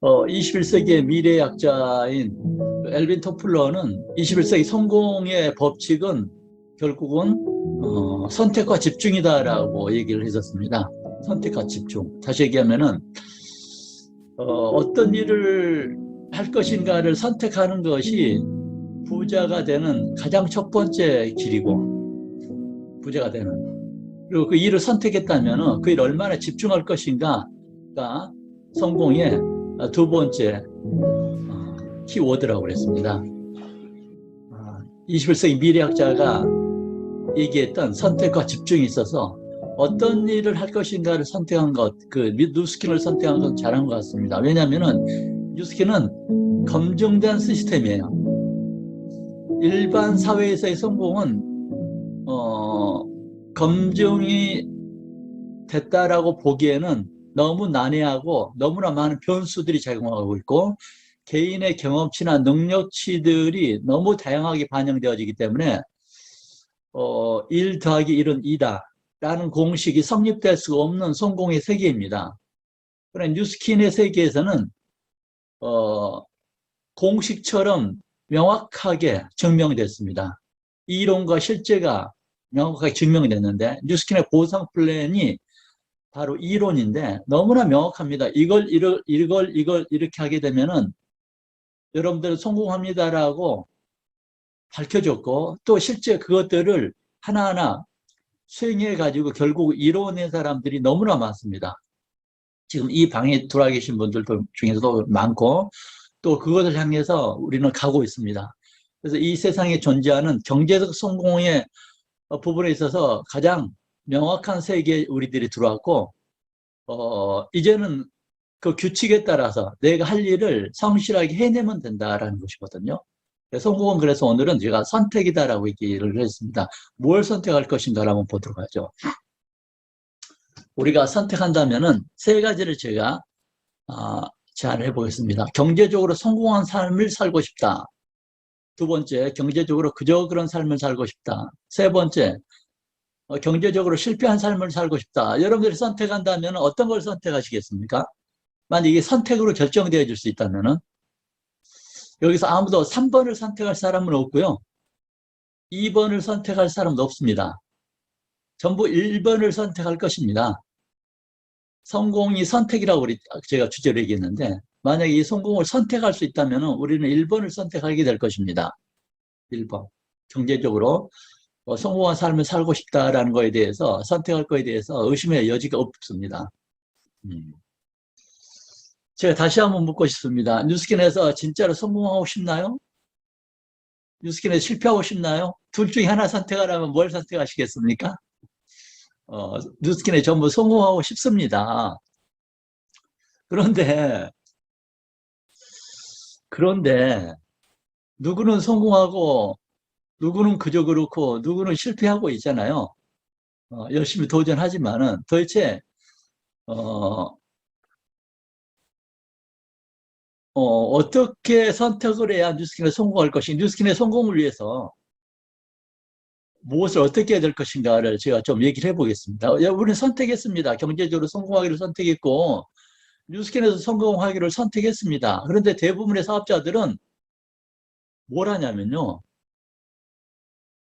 어, 21세기의 미래학자인 엘빈 토플러는 21세기 성공의 법칙은 결국은 어, 선택과 집중이다라고 얘기를 했었습니다. 선택과 집중. 다시 얘기하면은 어, 떤 일을 할 것인가를 선택하는 것이 부자가 되는 가장 첫 번째 길이고 부자가 되는 그리고 그 일을 선택했다면 그 일 얼마나 집중할 것인가가 성공의 두 번째 어, 키워드라고 그랬습니다. 21세기 미래학자가 얘기했던 선택과 집중이 있어서 어떤 일을 할 것인가를 선택한 것, 그 뉴스킨을 선택한 건 잘한 것 같습니다. 왜냐하면은 뉴스킨은 검증된 시스템이에요. 일반 사회에서의 성공은 어, 검증이 됐다라고 보기에는 너무 난해하고 너무나 많은 변수들이 작용하고 있고 개인의 경험치나 능력치들이 너무 다양하게 반영되어지기 때문에 어, 1 더하기 1은 2다 라는 공식이 성립될 수가 없는 성공의 세계입니다. 그러나 뉴스킨의 세계에서는 어, 공식처럼 명확하게 증명됐습니다. 이론과 실제가 명확하게 증명됐는데 뉴스킨의 보상 플랜이 바로 이론인데 너무나 명확합니다. 이걸 이걸 이걸 이걸 이렇게 하게 되면은 여러분들은 성공합니다라고 밝혀줬고 또 실제 그것들을 하나하나 수행해 가지고 결국 이뤄낸 사람들이 너무나 많습니다. 지금 이 방에 들어와 계신 분들 중에서도 많고 또 그것을 향해서 우리는 가고 있습니다. 그래서 이 세상에 존재하는 경제적 성공의 부분에 있어서 가장 명확한 세계에 우리들이 들어왔고 어, 이제는 그 규칙에 따라서 내가 할 일을 성실하게 해내면 된다라는 것이거든요. 성공은 그래서 오늘은 제가 선택이다라고 얘기를 했습니다. 뭘 선택할 것인가를 한번 보도록 하죠. 우리가 선택한다면은 세 가지를 제가 어, 제안해 보겠습니다. 경제적으로 성공한 삶을 살고 싶다. 두 번째, 경제적으로 그저 그런 삶을 살고 싶다. 세 번째, 어, 경제적으로 실패한 삶을 살고 싶다. 여러분들이 선택한다면 어떤 걸 선택하시겠습니까? 만약 이게 선택으로 결정되어 줄수 있다면은 여기서 아무도 3번을 선택할 사람은 없고요. 2번을 선택할 사람도 없습니다. 전부 1번을 선택할 것입니다. 성공이 선택이라고 우리 제가 주제로 얘기했는데 만약에 이 성공을 선택할 수 있다면 우리는 1번을 선택하게 될 것입니다. 1번. 경제적으로 어, 성공한 삶을 살고 싶다라는 거에 대해서 선택할 거에 대해서 의심의 여지가 없습니다. 음. 제가 다시 한번 묻고 싶습니다. 뉴스킨에서 진짜로 성공하고 싶나요? 뉴스킨에서 실패하고 싶나요? 둘 중에 하나 선택하라면 뭘 선택하시겠습니까? 어, 뉴스킨에 전부 성공하고 싶습니다. 그런데, 그런데, 누구는 성공하고, 누구는 그저 그렇고, 누구는 실패하고 있잖아요. 어, 열심히 도전하지만은 도대체, 어, 어, 떻게 선택을 해야 뉴스킨에 성공할 것인가, 뉴스킨의 성공을 위해서 무엇을 어떻게 해야 될 것인가를 제가 좀 얘기를 해보겠습니다. 우리는 선택했습니다. 경제적으로 성공하기를 선택했고, 뉴스킨에서 성공하기를 선택했습니다. 그런데 대부분의 사업자들은 뭘 하냐면요.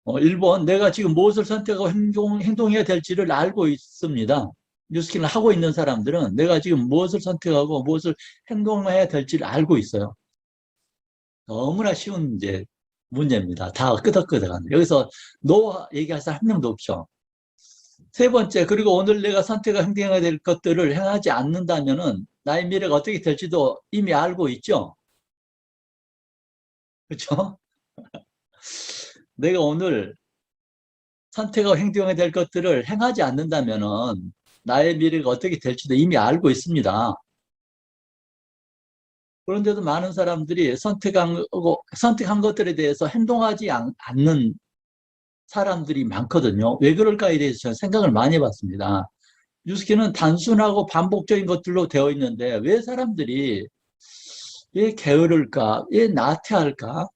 어, 1번, 내가 지금 무엇을 선택하고 행동, 행동해야 될지를 알고 있습니다. 뉴스킨을 하고 있는 사람들은 내가 지금 무엇을 선택하고 무엇을 행동해야 될지를 알고 있어요. 너무나 쉬운 이제 문제입니다. 다 끄덕끄덕한. 여기서 노 얘기할 사람 한 명도 없죠. 세 번째, 그리고 오늘 내가 선택과 행동해야 될 것들을 행하지 않는다면은 나의 미래가 어떻게 될지도 이미 알고 있죠. 그렇죠? 내가 오늘 선택하고 행동해야 될 것들을 행하지 않는다면은 나의 미래가 어떻게 될지도 이미 알고 있습니다. 그런데도 많은 사람들이 선택한, 선택한 것들에 대해서 행동하지 않 는 사람들이 많거든요. 왜 그럴까에 대해서 저는 생각을 많이 해봤습니다. 뉴스키는 단순하고 반복적인 것들로 되어 있는데 왜 사람들이 왜 게으를까? 왜 나태할까?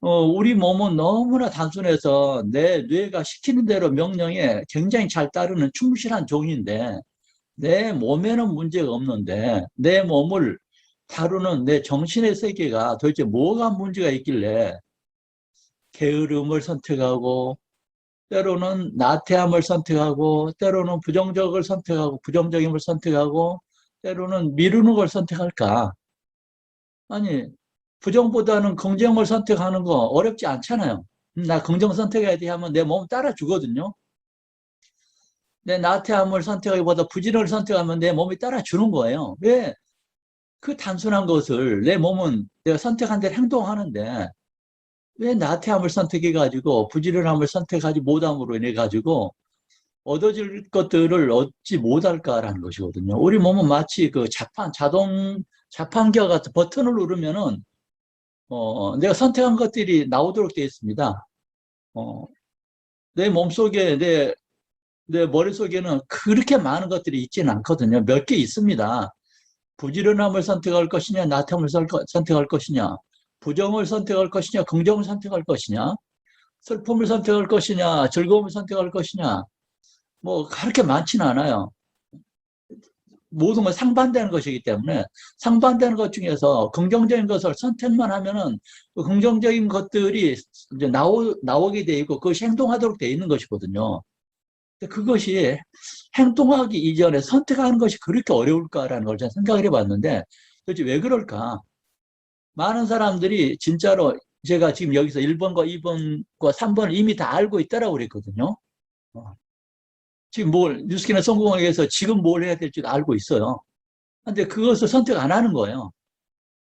어, 우리 몸은 너무나 단순해서 내 뇌가 시키는 대로 명령에 굉장히 잘 따르는 충실한 종인데 내 몸에는 문제가 없는데 내 몸을 다루는 내 정신의 세계가 도대체 뭐가 문제가 있길래 게으름을 선택하고 때로는 나태함을 선택하고 때로는 부정적을 선택하고 부정적임을 선택하고 때로는 미루는 걸 선택할까? 아니 부정보다는 긍정을 선택하는 거 어렵지 않잖아요. 음, 나 긍정 선택해야 돼 하면 내 몸 따라 주거든요. 내 나태함을 선택하기보다 부진을 선택하면 내 몸이 따라 주는 거예요. 왜? 그 단순한 것을 내 몸은 내가 선택한 대로 행동하는데 왜 나태함을 선택해가지고 부지런함을 선택하지 못함으로 인해 가지고 얻어질 것들을 얻지 못할까라는 것이거든요. 우리 몸은 마치 그 자판, 자동 자판기와 같은 버튼을 누르면은 어, 내가 선택한 것들이 나오도록 되어 있습니다. 어, 내 몸속에 내, 내 머릿속에는 그렇게 많은 것들이 있지는 않거든요. 몇 개 있습니다. 부지런함을 선택할 것이냐, 나태함을 설- 선택할 것이냐, 부정을 선택할 것이냐, 긍정을 선택할 것이냐, 슬픔을 선택할 것이냐, 즐거움을 선택할 것이냐, 뭐 그렇게 많지는 않아요. 모든 건 상반되는 것이기 때문에 상반되는 것 중에서 긍정적인 것을 선택만 하면은 그 긍정적인 것들이 이제 나오, 나오게 돼 있고 그것이 행동하도록 돼 있는 것이거든요. 근데 그것이 행동하기 이전에 선택하는 것이 그렇게 어려울까라는 걸 제가 생각을 해봤는데 도대체 왜 그럴까? 많은 사람들이 진짜로 제가 지금 여기서 1번과 2번과 3번을 이미 다 알고 있다라고 그랬거든요. 어. 지금 뭘, 뉴스키나 성공하기 위해서 지금 뭘 해야 될지도 알고 있어요. 근데 그것을 선택 안 하는 거예요.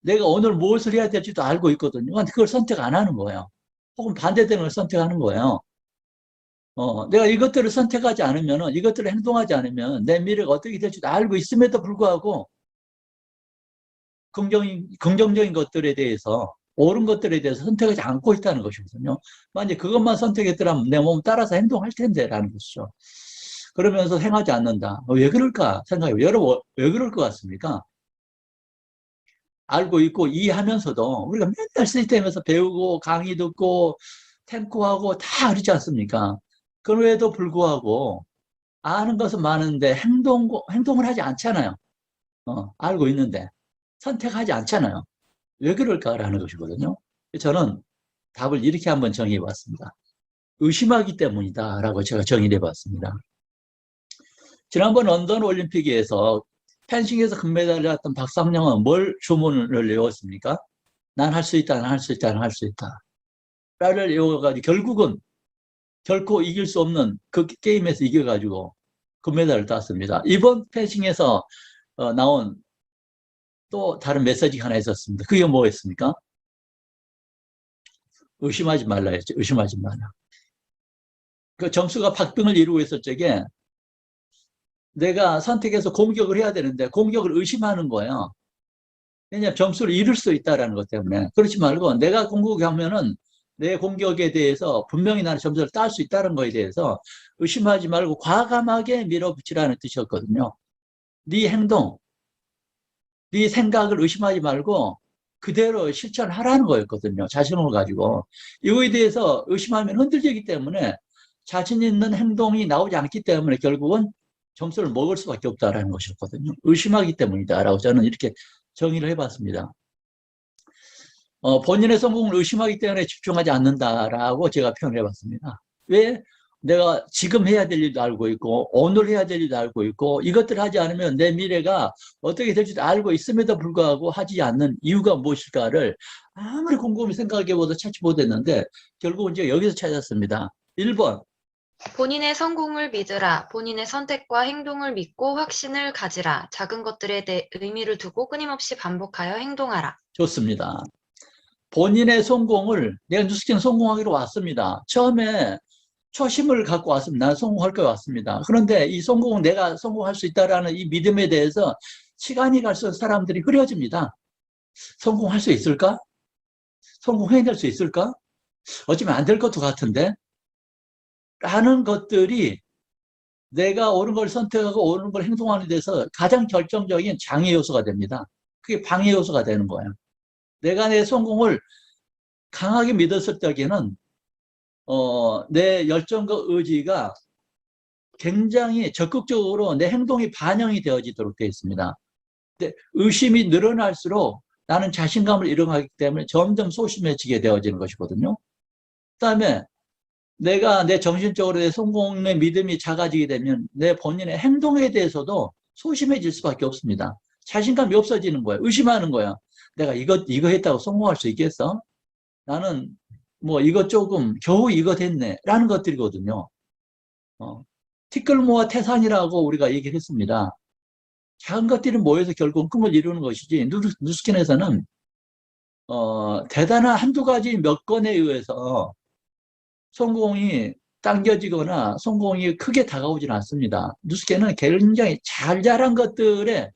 내가 오늘 무엇을 해야 될지도 알고 있거든요. 근데 그걸 선택 안 하는 거예요. 혹은 반대되는 걸 선택하는 거예요. 어, 내가 이것들을 선택하지 않으면, 이것들을 행동하지 않으면 내 미래가 어떻게 될지도 알고 있음에도 불구하고 긍정, 긍정적인 것들에 대해서, 옳은 것들에 대해서 선택하지 않고 있다는 것이거든요. 만약 그것만 선택했더라면 내 몸 따라서 행동할 텐데라는 것이죠. 그러면서 행하지 않는다. 어, 왜 그럴까 생각해요. 여러분, 왜 그럴 것 같습니까? 알고 있고 이해하면서도 우리가 맨날 시스템에서 배우고 강의 듣고 탱크하고 다 그렇지 않습니까? 그럼에도 불구하고 아는 것은 많은데 행동, 행동을 하지 않잖아요. 어, 알고 있는데 선택하지 않잖아요. 왜 그럴까라는 것이거든요. 저는 답을 이렇게 한번 정의해 봤습니다. 의심하기 때문이다라고 제가 정의해 봤습니다. 지난번 런던 올림픽에서 펜싱에서 금메달을 땄던 박상영은 뭘 주문을 외웠습니까? 난 할 수 있다, 난 할 수 있다, 난 할 수 있다. 라를 외워가지고 결국은 결코 이길 수 없는 그 게임에서 이겨가지고 금메달을 땄습니다. 이번 펜싱에서 어, 나온 또 다른 메시지가 하나 있었습니다. 그게 뭐였습니까? 의심하지 말라 했죠. 의심하지 마라. 그 점수가 박빙을 이루고 있을 적에 내가 선택해서 공격을 해야 되는데 공격을 의심하는 거예요. 왜냐하면 점수를 잃을 수 있다는 것 때문에. 그렇지 말고 내가 공격하면은 내 공격에 대해서 분명히 나는 점수를 딸 수 있다는 거에 대해서 의심하지 말고 과감하게 밀어붙이라는 뜻이었거든요. 네 행동, 네 생각을 의심하지 말고 그대로 실천하라는 거였거든요. 자신을 가지고. 이거에 대해서 의심하면 흔들리기 때문에 자신 있는 행동이 나오지 않기 때문에 결국은 점수를 먹을 수밖에 없다라는 것이었거든요. 의심하기 때문이다라고 저는 이렇게 정의를 해봤습니다. 어, 본인의 성공을 의심하기 때문에 집중하지 않는다라고 제가 표현을 해봤습니다. 왜? 내가 지금 해야 될 일도 알고 있고 오늘 해야 될 일도 알고 있고 이것들 하지 않으면 내 미래가 어떻게 될지도 알고 있음에도 불구하고 하지 않는 이유가 무엇일까를 아무리 곰곰이 생각해보도 찾지 못했는데 결국은 이제 여기서 찾았습니다. 1번 본인의 성공을 믿으라. 본인의 선택과 행동을 믿고 확신을 가지라. 작은 것들에 대해 의미를 두고 끊임없이 반복하여 행동하라. 좋습니다. 본인의 성공을 내가 뉴스키는 성공하기로 왔습니다. 처음에 초심을 갖고 왔습니다. 나는 성공할 거 왔습니다. 그런데 이 성공은 내가 성공할 수 있다라는 이 믿음에 대해서 시간이 갈수록 사람들이 흐려집니다. 성공할 수 있을까? 성공해낼 수 있을까? 어쩌면 안 될 것도 같은데? 라는 것들이 내가 옳은 걸 선택하고 옳은 걸 행동하는 데서 가장 결정적인 장애 요소가 됩니다. 그게 방해 요소가 되는 거예요. 내가 내 성공을 강하게 믿었을 적에는 어, 내 열정과 의지가 굉장히 적극적으로 내 행동이 반영이 되어지도록 되어 있습니다. 근데 의심이 늘어날수록 나는 자신감을 잃어가기 때문에 점점 소심해지게 되어지는 것이거든요. 그 다음에 내가 내 정신적으로 내 성공의 믿음이 작아지게 되면 내 본인의 행동에 대해서도 소심해질 수밖에 없습니다. 자신감이 없어지는 거야. 의심하는 거야. 내가 이거 이거 했다고 성공할 수 있겠어? 나는 뭐 이것 조금 겨우 이거 됐네 라는 것들이거든요. 어, 티끌모아 태산이라고 우리가 얘기를 했습니다. 작은 것들이 모여서 결국 꿈을 이루는 것이지 누, 누스킨에서는 어, 대단한 한두 가지 몇 건에 의해서 성공이 당겨지거나 성공이 크게 다가오지는 않습니다. 누스케는 굉장히 잘 자란 것들의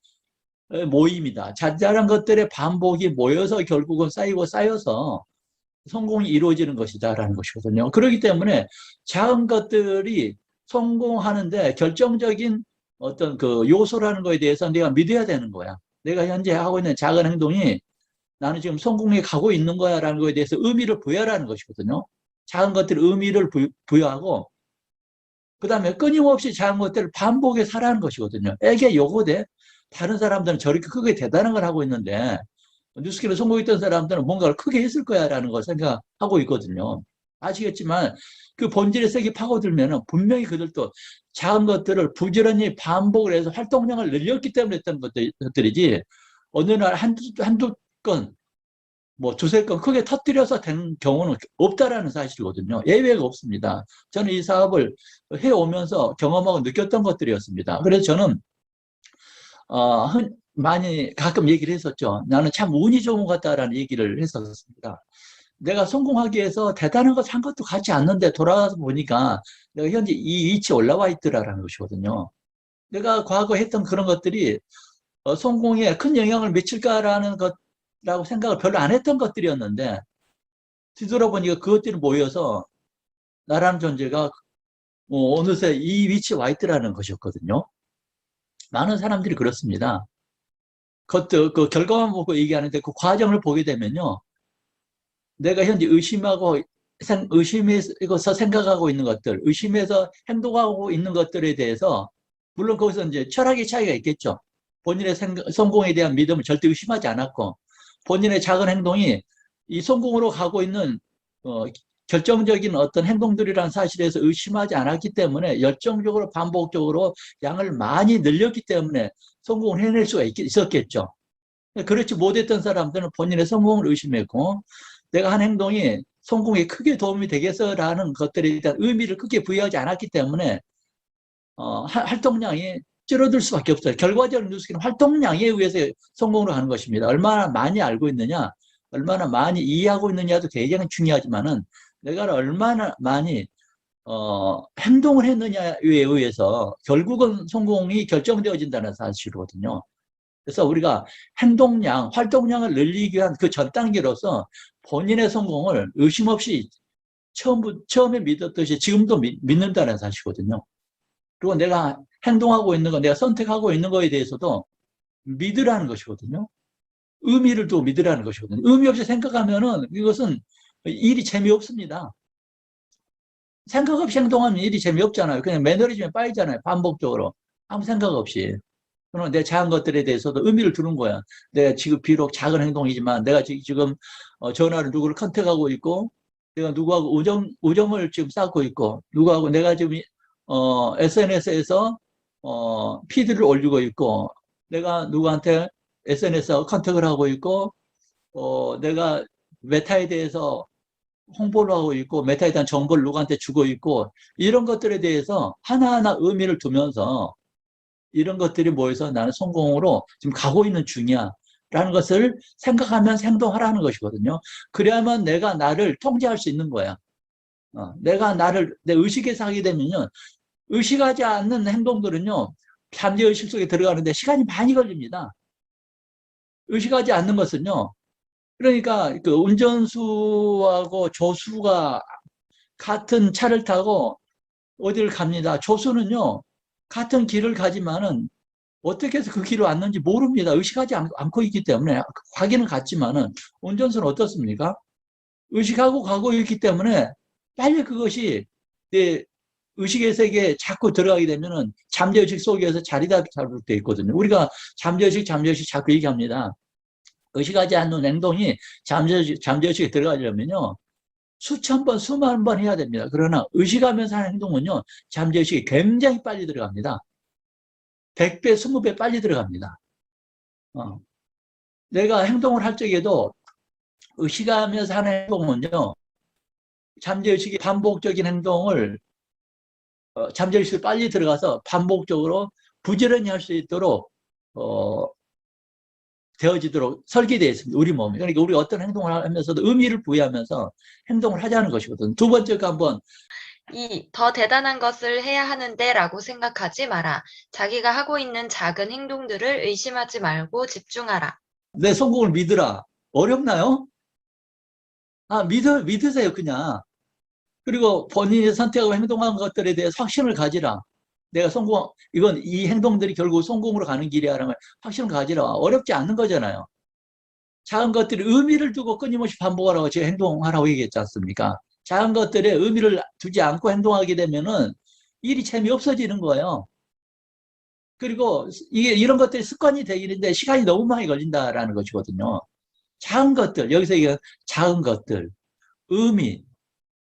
모임이다. 잘 자란 것들의 반복이 모여서 결국은 쌓이고 쌓여서 성공이 이루어지는 것이다라는 것이거든요. 그렇기 때문에 작은 것들이 성공하는데 결정적인 어떤 그 요소라는 거에 대해서 내가 믿어야 되는 거야. 내가 현재 하고 있는 작은 행동이 나는 지금 성공에 가고 있는 거야 라는 거에 대해서 의미를 부여하라는 것이거든요. 작은 것들 의미를 부, 부여하고 그 다음에 끊임없이 작은 것들을 반복해서 하라는 것이거든요. 에게 요거대 다른 사람들은 저렇게 크게 대단한 걸 하고 있는데 뉴스키를 성공했던 사람들은 뭔가를 크게 했을 거야라는 걸 생각하고 있거든요. 아시겠지만 그 본질의 색이 파고들면 분명히 그들도 작은 것들을 부지런히 반복을 해서 활동량을 늘렸기 때문에 했던 것들- 것들이지 어느 날 한두, 한두 건, 뭐 두세 건 크게 터뜨려서 된 경우는 없다라는 사실이거든요. 예외가 없습니다. 저는 이 사업을 해오면서 경험하고 느꼈던 것들이었습니다. 그래서 저는 어, 흔- 많이 가끔 얘기를 했었죠. 나는 참 운이 좋은 것 같다라는 얘기를 했었습니다. 내가 성공하기 위해서 대단한 것한 것도 같지 않는데 돌아가서 보니까 내가 현재 이 위치에 올라와 있더라라는 것이거든요. 내가 과거 했던 그런 것들이 어, 성공에 큰 영향을 미칠까라는 것 라고 생각을 별로 안 했던 것들이었는데 뒤돌아보니까 그것들이 모여서 나라는 존재가 어, 어느새 이 위치에 와 있더라는 것이었거든요. 많은 사람들이 그렇습니다. 그것도 그 결과만 보고 얘기하는데 그 과정을 보게 되면요. 내가 현재 의심하고 생- 의심해서 생각하고 있는 것들, 의심해서 행동하고 있는 것들에 대해서 물론 거기서 이제 철학의 차이가 있겠죠. 본인의 성공에 대한 믿음을 절대 의심하지 않았고 본인의 작은 행동이 이 성공으로 가고 있는 어, 결정적인 어떤 행동들이라는 사실에서 의심하지 않았기 때문에 열정적으로 반복적으로 양을 많이 늘렸기 때문에 성공을 해낼 수가 있, 있었겠죠. 그렇지 못했던 사람들은 본인의 성공을 의심했고 내가 한 행동이 성공에 크게 도움이 되겠어라는 것들에 대한 의미를 크게 부여하지 않았기 때문에 어, 하- 활동량이 줄어들 수밖에 없어요. 결과적으로 뉴스키는 활동량에 의해서 성공을 하는 것입니다. 얼마나 많이 알고 있느냐, 얼마나 많이 이해하고 있느냐도 굉장히 중요하지만은 내가 얼마나 많이 어, 행동을 했느냐에 의해서 결국은 성공이 결정되어진다는 사실이거든요. 그래서 우리가 행동량, 활동량을 늘리기 위한 그 전 단계로서 본인의 성공을 의심 없이 처음, 처음에 믿었듯이 지금도 믿, 믿는다는 사실이거든요. 그리고 내가 행동하고 있는 거, 내가 선택하고 있는 거에 대해서도 믿으라는 것이거든요. 의미를 두고 믿으라는 것이거든요. 의미 없이 생각하면은 이것은 일이 재미없습니다. 생각 없이 행동하면 일이 재미없잖아요. 그냥 매너리즘에 빠지잖아요. 반복적으로. 아무 생각 없이. 그러면 내 작은 것들에 대해서도 의미를 두는 거야. 내가 지금 비록 작은 행동이지만 내가 지- 지금 어, 전화를 누구를 컨택하고 있고 내가 누구하고 우정, 우정을 지금 쌓고 있고 누구하고 내가 지금 어, SNS에서 어, 피드를 올리고 있고 내가 누구한테 SNS하고 컨택을 하고 있고 어, 내가 메타에 대해서 홍보를 하고 있고 메타에 대한 정보를 누구한테 주고 있고 이런 것들에 대해서 하나하나 의미를 두면서 이런 것들이 모여서 나는 성공으로 지금 가고 있는 중이야. 라는 것을 생각하면서 행동하라는 것이거든요. 그래야만 내가 나를 통제할 수 있는 거야. 어, 내가 나를, 내 의식에서 하게 되면요. 의식하지 않는 행동들은요. 잠재의식 속에 들어가는데 시간이 많이 걸립니다. 의식하지 않는 것은요. 그러니까 그 운전수하고 조수가 같은 차를 타고 어디를 갑니다. 조수는요. 같은 길을 가지만은 어떻게 해서 그 길을 왔는지 모릅니다. 의식하지 않, 고 있기 때문에 가기는 갔지만은 운전수는 어떻습니까? 의식하고 가고 있기 때문에 빨리 그것이 내 의식의 세계에 자꾸 들어가게 되면은 잠재의식 속에서 자리다 잡을돼 있거든요. 우리가 잠재의식, 잠재의식 자꾸 얘기합니다. 의식하지 않는 행동이 잠재의식, 잠재의식에 들어가려면요. 수천 번, 수만 번 해야 됩니다. 그러나 의식하면서 하는 행동은요, 잠재의식이 굉장히 빨리 들어갑니다. 100배, 20배 빨리 들어갑니다. 어. 내가 행동을 할 적에도 의식하면서 하는 행동은요, 잠재의식이 반복적인 행동을 어, 잠재의식이 빨리 들어가서 반복적으로 부지런히 할 수 있도록 어, 되어지도록 설계되어 있습니다. 우리 몸이. 그러니까 우리 어떤 행동을 하면서도 의미를 부여하면서 행동을 하자는 것이거든. 두 번째가 한번 2. 더 대단한 것을 해야 하는데 라고 생각하지 마라. 자기가 하고 있는 작은 행동들을 의심하지 말고 집중하라. 내 성공을 믿으라. 어렵나요? 아, 믿어, 믿으세요, 그냥. 그리고 본인이 선택하고 행동한 것들에 대해서 확신을 가지라. 내가 성공, 이건 이 행동들이 결국 성공으로 가는 길이야라는 확신을 가지라. 어렵지 않는 거잖아요. 작은 것들이 의미를 두고 끊임없이 반복하라고 제가 행동하라고 얘기했지 않습니까? 작은 것들에 의미를 두지 않고 행동하게 되면은 일이 재미없어지는 거예요. 그리고 이게 이런 것들이 습관이 되기는데 시간이 너무 많이 걸린다라는 것이거든요. 작은 것들, 여기서 이게 작은 것들, 의미,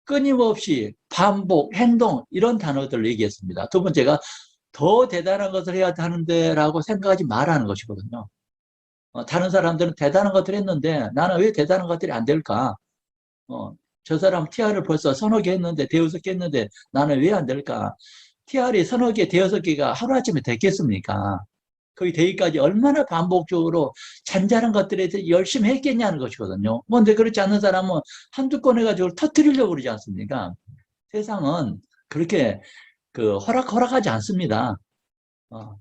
끊임없이 반복, 행동, 이런 단어들을 얘기했습니다. 두 번째가 더 대단한 것을 해야 하는데 라고 생각하지 말라는 것이거든요. 어, 다른 사람들은 대단한 것들을 했는데 나는 왜 대단한 것들이 안 될까? 어, 저 사람 TR을 벌써 서너 개 했는데, 대여섯 개 했는데 나는 왜 안 될까? TR이 서너 개, 대여섯 개가 하루아침에 됐겠습니까? 거의 되기까지 얼마나 반복적으로 잔잔한 것들에 대해서 열심히 했겠냐는 것이거든요. 근데 그렇지 않는 사람은 한두 건 해가지고 터뜨리려고 그러지 않습니까? 세상은 그렇게 그 허락, 허락하지 않습니다. 어,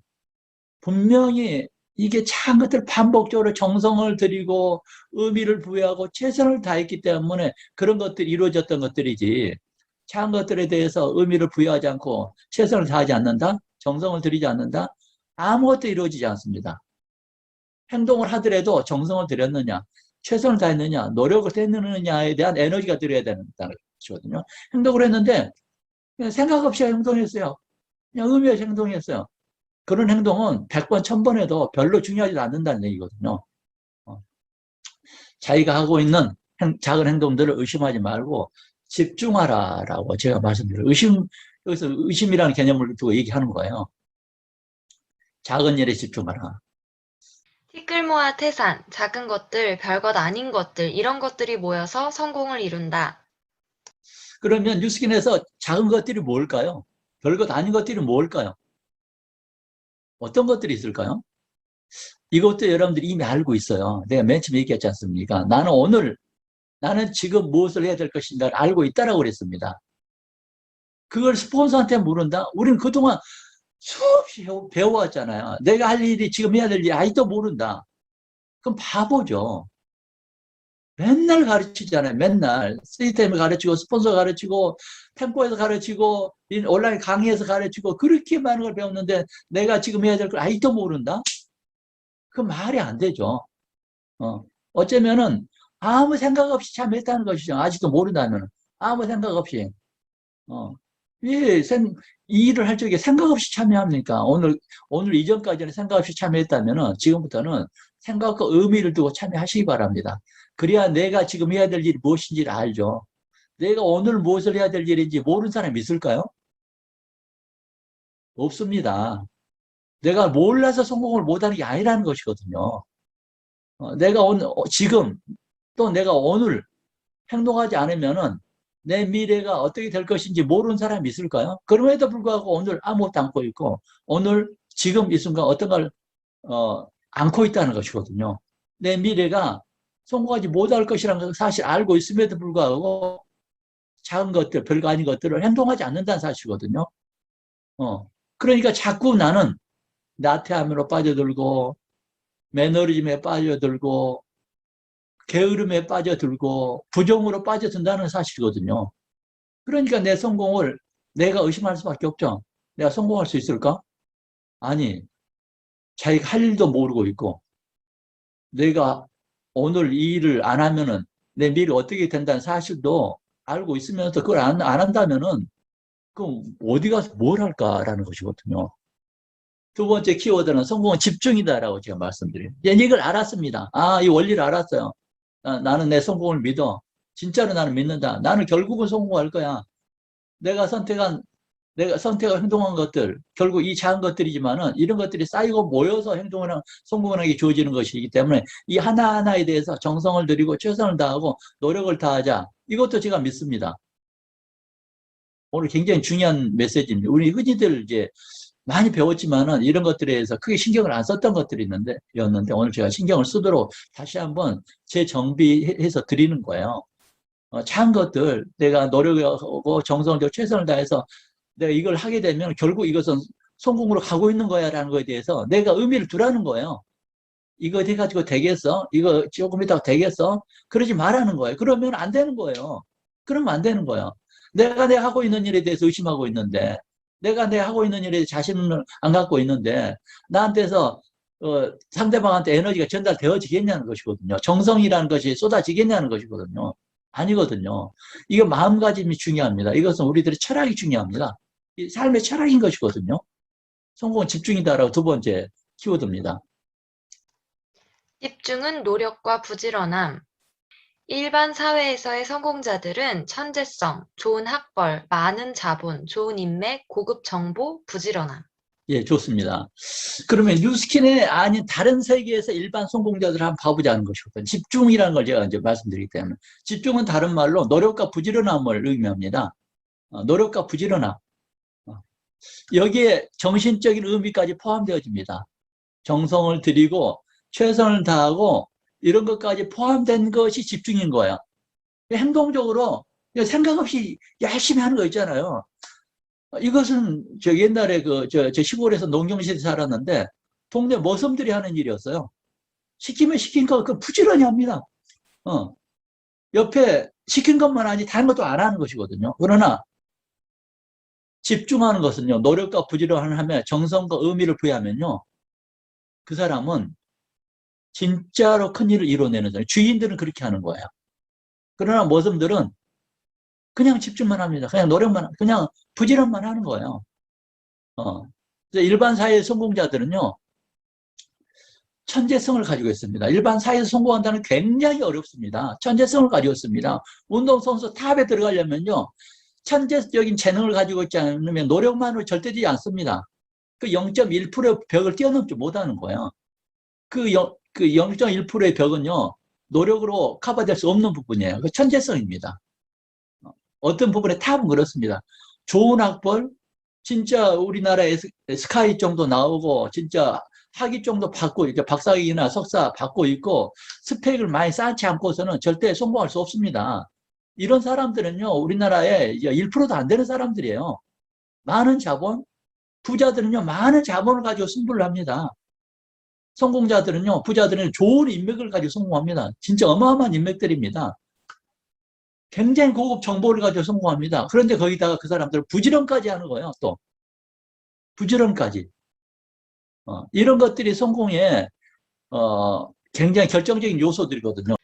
분명히 이게 작은 것들 반복적으로 정성을 들이고 의미를 부여하고 최선을 다했기 때문에 그런 것들이 이루어졌던 것들이지 작은 것들에 대해서 의미를 부여하지 않고 최선을 다하지 않는다? 정성을 들이지 않는다? 아무것도 이루어지지 않습니다. 행동을 하더라도 정성을 들였느냐, 최선을 다했느냐, 노력을 했느냐에 대한 에너지가 들어야 된다는 것이거든요. 행동을 했는데 생각 없이 행동했어요. 그냥 의미 없이 행동했어요. 그런 행동은 100번, 1000번 해도 별로 중요하지 않는다는 얘기거든요. 어. 자기가 하고 있는 행- 작은 행동들을 의심하지 말고 집중하라라고 제가 말씀드려요. 의심, 여기서 의심이라는 개념을 두고 얘기하는 거예요. 작은 일에 집중하라. 티끌모아 태산, 작은 것들, 별것 아닌 것들, 이런 것들이 모여서 성공을 이룬다. 그러면 뉴스킨에서 작은 것들이 뭘까요? 별것 아닌 것들이 뭘까요? 어떤 것들이 있을까요? 이것도 여러분들이 이미 알고 있어요. 내가 맨 처음에 얘기했지 않습니까? 나는 오늘, 나는 지금 무엇을 해야 될 것인가를 알고 있다라고 그랬습니다. 그걸 스폰서한테 물은다? 우리는 그동안 수없이 배워- 배워왔잖아요. 내가 할 일이 지금 해야 될 일이 아직도 모른다. 그럼 바보죠. 맨날 가르치잖아요. 맨날. 시스템을 가르치고, 스폰서 가르치고, 템포에서 가르치고, 인- 온라인 강의에서 가르치고, 그렇게 많은 걸 배웠는데, 내가 지금 해야 될 걸 아직도 모른다? 그 말이 안 되죠. 어. 어쩌면은, 아무 생각 없이 참 했다는 것이죠. 아직도 모른다면. 아무 생각 없이. 어. 왜 생, 이 일을 할 적에 생각 없이 참여합니까? 오늘, 오늘 이전까지는 생각 없이 참여했다면은, 지금부터는 생각과 의미를 두고 참여하시기 바랍니다. 그래야 내가 지금 해야 될 일이 무엇인지를 알죠. 내가 오늘 무엇을 해야 될 일인지 모르는 사람이 있을까요? 없습니다. 내가 몰라서 성공을 못하는 게 아니라는 것이거든요. 어, 내가 오늘, 어, 지금, 또 내가 오늘 행동하지 않으면은 내 미래가 어떻게 될 것인지 모르는 사람이 있을까요? 그럼에도 불구하고 오늘 아무것도 안고 있고, 오늘, 지금 이 순간 어떤 걸, 어, 안고 있다는 것이거든요. 내 미래가 성공하지 못할 것이라는 걸 사실 알고 있음에도 불구하고 작은 것들, 별거 아닌 것들을 행동하지 않는다는 사실이거든요. 어. 그러니까 자꾸 나는 나태함으로 빠져들고, 매너리즘에 빠져들고, 게으름에 빠져들고, 부정으로 빠져든다는 사실이거든요. 그러니까 내 성공을 내가 의심할 수밖에 없죠. 내가 성공할 수 있을까? 아니, 자기가 할 일도 모르고 있고, 내가 오늘 이 일을 안 하면은 내 미래 어떻게 된다는 사실도 알고 있으면서 그걸 안, 안 한다면은 그럼 어디 가서 뭘 할까라는 것이거든요. 두 번째 키워드는 성공은 집중이다라고 제가 말씀드려요. 이제 이걸 알았습니다. 아, 이 원리를 알았어요. 아, 나는 내 성공을 믿어. 진짜로 나는 믿는다. 나는 결국은 성공할 거야. 내가 선택한, 내가 선택한 행동한 것들, 결국 이 작은 것들이지만은 이런 것들이 쌓이고 모여서 행동을 한, 성공을 하게 주어지는 것이기 때문에 이 하나하나에 대해서 정성을 들이고 최선을 다하고 노력을 다하자. 이것도 제가 믿습니다. 오늘 굉장히 중요한 메시지입니다. 우리 흔히들 이제 많이 배웠지만은 이런 것들에 대해서 크게 신경을 안 썼던 것들이 있는데, 였는데 오늘 제가 신경을 쓰도록 다시 한번 재정비해서 드리는 거예요. 어, 작은 것들 내가 노력하고 들여 최선을 다해서 내가 이걸 하게 되면 결국 이것은 성공으로 가고 있는 거야 라는 거에 대해서 내가 의미를 두라는 거예요. 이거 해가지고 되겠어? 이거 조금 있다가 되겠어? 그러지 말라는 거예요. 그러면 안 되는 거예요. 그러면 안 되는 거예요. 내가 내 하고 있는 일에 대해서 의심하고 있는데, 내가 내 하고 있는 일에 자신을 안 갖고 있는데, 나한테서 어, 상대방한테 에너지가 전달되어지겠냐는 것이거든요. 정성이라는 것이 쏟아지겠냐는 것이거든요. 아니거든요. 이거 마음가짐이 중요합니다. 이것은 우리들의 철학이 중요합니다. 이 삶의 철학인 것이거든요. 성공은 집중이다라고 두 번째 키워드입니다. 집중은 노력과 부지런함. 일반 사회에서의 성공자들은 천재성, 좋은 학벌, 많은 자본, 좋은 인맥, 고급 정보, 부지런함. 예, 좋습니다. 그러면 뉴스킨의 아닌 다른 세계에서 일반 성공자들을 한번 봐보자는 것이거든요. 집중이라는 걸 제가 이제 말씀드리기 때문에. 집중은 다른 말로 노력과 부지런함을 의미합니다. 어, 노력과 부지런함. 어, 여기에 정신적인 의미까지 포함되어집니다. 정성을 들이고 최선을 다하고 이런 것까지 포함된 것이 집중인 거야. 행동적으로 그냥 생각 없이 열심히 하는 거 있잖아요. 이것은 저 옛날에 그저저 시골에서 농경시대 살았는데 동네 머슴들이 하는 일이었어요. 시키면 시킨 거 그 부지런히 합니다. 어. 옆에 시킨 것만 하지 다른 것도 안 하는 것이거든요. 그러나 집중하는 것은요. 노력과 부지런함을 하며 정성과 의미를 부여하면요. 그 사람은 진짜로 큰 일을 이뤄내는 사람. 주인들은 그렇게 하는 거예요. 그러나 머슴들은 그냥 집중만 합니다. 그냥 노력만, 그냥 부지런만 하는 거예요. 어. 일반 사회의 성공자들은요, 천재성을 가지고 있습니다. 일반 사회에서 성공한다는 굉장히 어렵습니다. 천재성을 가지고 있습니다. 운동선수 탑에 들어가려면요, 천재적인 재능을 가지고 있지 않으면 노력만으로 절대 되지 않습니다. 그 0.1%의 벽을 뛰어넘지 못하는 거예요. 그, 영, 그 0.1%의 벽은요, 노력으로 커버될 수 없는 부분이에요. 그 천재성입니다. 어떤 부분에 탑은 그렇습니다. 좋은 학벌, 진짜 우리나라에 스카이 정도 나오고, 진짜 학위 정도 받고, 이제 박사학위나 석사 받고 있고, 스펙을 많이 쌓지 않고서는 절대 성공할 수 없습니다. 이런 사람들은요, 우리나라에 1%도 안 되는 사람들이에요. 많은 자본, 부자들은요, 많은 자본을 가지고 승부를 합니다. 성공자들은요, 부자들은 좋은 인맥을 가지고 성공합니다. 진짜 어마어마한 인맥들입니다. 굉장히 고급 정보를 가지고 성공합니다. 그런데 거기다가 그 사람들은 부지런까지 하는 거예요, 또. 부지런까지. 어, 이런 것들이 성공에, 어, 굉장히 결정적인 요소들이거든요.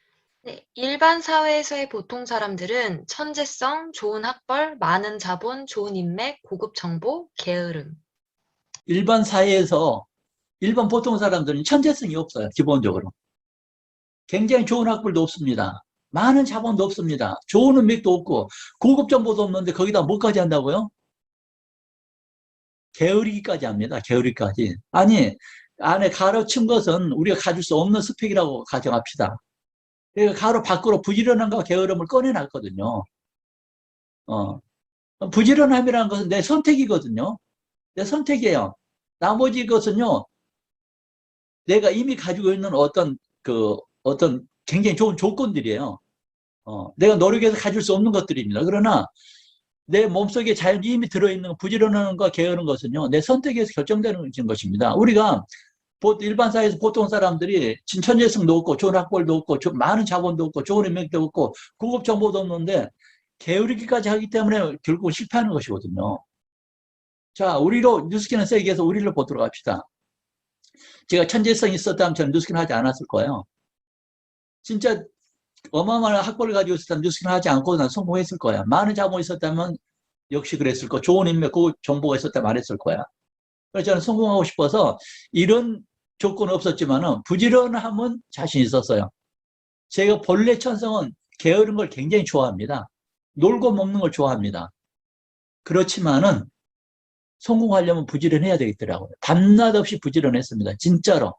네, 일반 사회에서의 보통 사람들은 천재성, 좋은 학벌, 많은 자본, 좋은 인맥, 고급 정보, 게으름. 일반 사회에서, 일반 보통 사람들은 천재성이 없어요, 기본적으로. 굉장히 좋은 학벌도 없습니다. 많은 자본도 없습니다. 좋은 음식도 없고 고급 정보도 없는데 거기다 뭐까지 한다고요? 게으르기까지 합니다. 게으르기까지. 아니 안에 가로친 것은 우리가 가질 수 없는 스펙이라고 가정합시다. 그러니까 가로 밖으로 부지런함과 게으름을 꺼내놨거든요. 어. 부지런함이라는 것은 내 선택이거든요. 내 선택이에요. 나머지 것은요. 내가 이미 가지고 있는 어떤 그 어떤 굉장히 좋은 조건들이에요. 어, 내가 노력해서 가질 수 없는 것들입니다. 그러나 내 몸속에 잘 이미 들어있는 부지런함과 게으른 것은요, 내 선택에서 결정되는 것입니다. 우리가 일반 사회에서 보통 사람들이 진천재성도 없고, 좋은 학벌도 없고, 많은 자본도 없고, 좋은 인맥도 없고, 고급 정보도 없는데, 게으르기까지 하기 때문에 결국 실패하는 것이거든요. 자, 우리로, 뉴스키는 세계에서 우리를 보도록 합시다. 제가 천재성이 있었다면 저는 뉴스키는 하지 않았을 거예요. 진짜 어마어마한 학벌을 가지고 있었다면 뉴스를 하지 않고 난 성공했을 거야. 많은 자본이 있었다면 역시 그랬을 거. 좋은 인맥, 그 정보가 있을 때 말했을 거야. 그래서 저는 성공하고 싶어서 이런 조건은 없었지만은 부지런함은 자신 있었어요. 제가 본래 천성은 게으른 걸 굉장히 좋아합니다. 놀고 먹는 걸 좋아합니다. 그렇지만은 성공하려면 부지런해야 되겠더라고요. 밤낮 없이 부지런했습니다. 진짜로.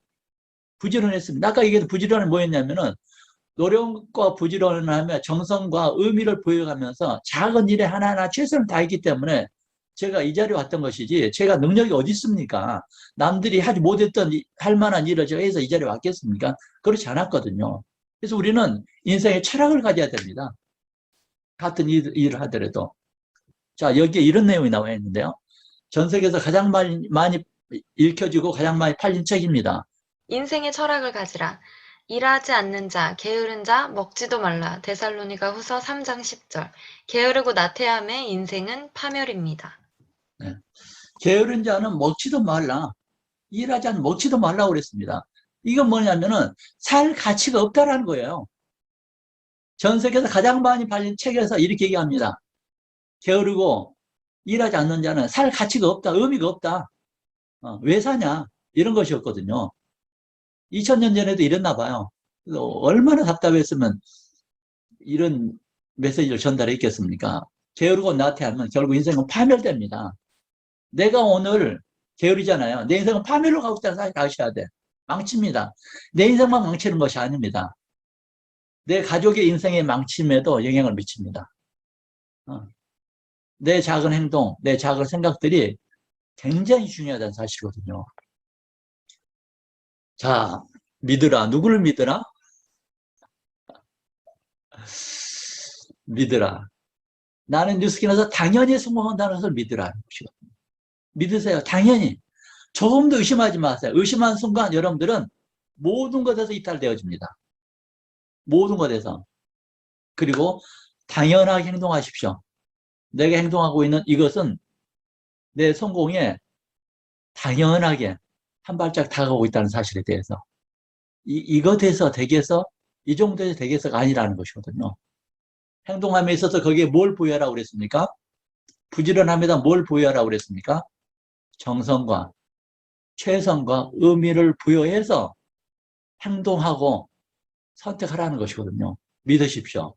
부지런했습니다. 아까 얘기했던 부지런은 뭐였냐면은 노력과 부지런을 하며 정성과 의미를 보여가면서 작은 일에 하나하나 최선을 다했기 때문에 제가 이 자리에 왔던 것이지 제가 능력이 어디 있습니까? 남들이 하지 못했던 이- 할 만한 일을 제가 해서 이 자리에 왔겠습니까? 그렇지 않았거든요. 그래서 우리는 인생의 철학을 가져야 됩니다. 같은 일, 일을 하더라도. 자, 여기에 이런 내용이 나와 있는데요. 전 세계에서 가장 많이, 많이 읽혀지고 가장 많이 팔린 책입니다. 인생의 철학을 가지라. 일하지 않는 자, 게으른 자, 먹지도 말라. 데살로니가 후서 3장 10절. 게으르고 나태함의 인생은 파멸입니다. 게으른 자는 먹지도 말라. 일하지 않으면 먹지도 말라고 그랬습니다. 이건 뭐냐면은 살 가치가 없다라는 거예요. 전 세계에서 가장 많이 팔린 책에서 이렇게 얘기합니다. 게으르고 일하지 않는 자는 살 가치가 없다, 의미가 없다. 어, 왜 사냐? 이런 것이었거든요. 2000년 전에도 이랬나 봐요. 얼마나 답답했으면 이런 메시지를 전달했겠습니까? 게으르고 나태하면 결국 인생은 파멸됩니다. 내가 오늘 게으르잖아요. 내 인생은 파멸로 가고 있다는 사실 아셔야 돼. 망칩니다. 내 인생만 망치는 것이 아닙니다. 내 가족의 인생의 망침에도 영향을 미칩니다. 어. 내 작은 행동, 내 작은 생각들이 굉장히 중요하다는 사실이거든요. 자, 믿으라. 누구를 믿으라? 믿으라. 나는 뉴스킨에서 당연히 성공한다는 것을 것이거든요. 믿으세요. 당연히. 조금도 의심하지 마세요. 의심한 순간 여러분들은 모든 것에서 이탈되어집니다. 모든 것에서. 그리고 당연하게 행동하십시오. 내가 행동하고 있는 이것은 내 성공에 당연하게 한 발짝 다가오고 있다는 사실에 대해서. 이, 이것에서 댁에서, 이 정도에서 댁에서가 아니라는 것이거든요. 행동함에 있어서 거기에 뭘 보여하라고 그랬습니까? 부지런함에다 뭘 보여하라고 그랬습니까? 정성과 최선과 의미를 부여해서 행동하고 선택하라는 것이거든요. 믿으십시오.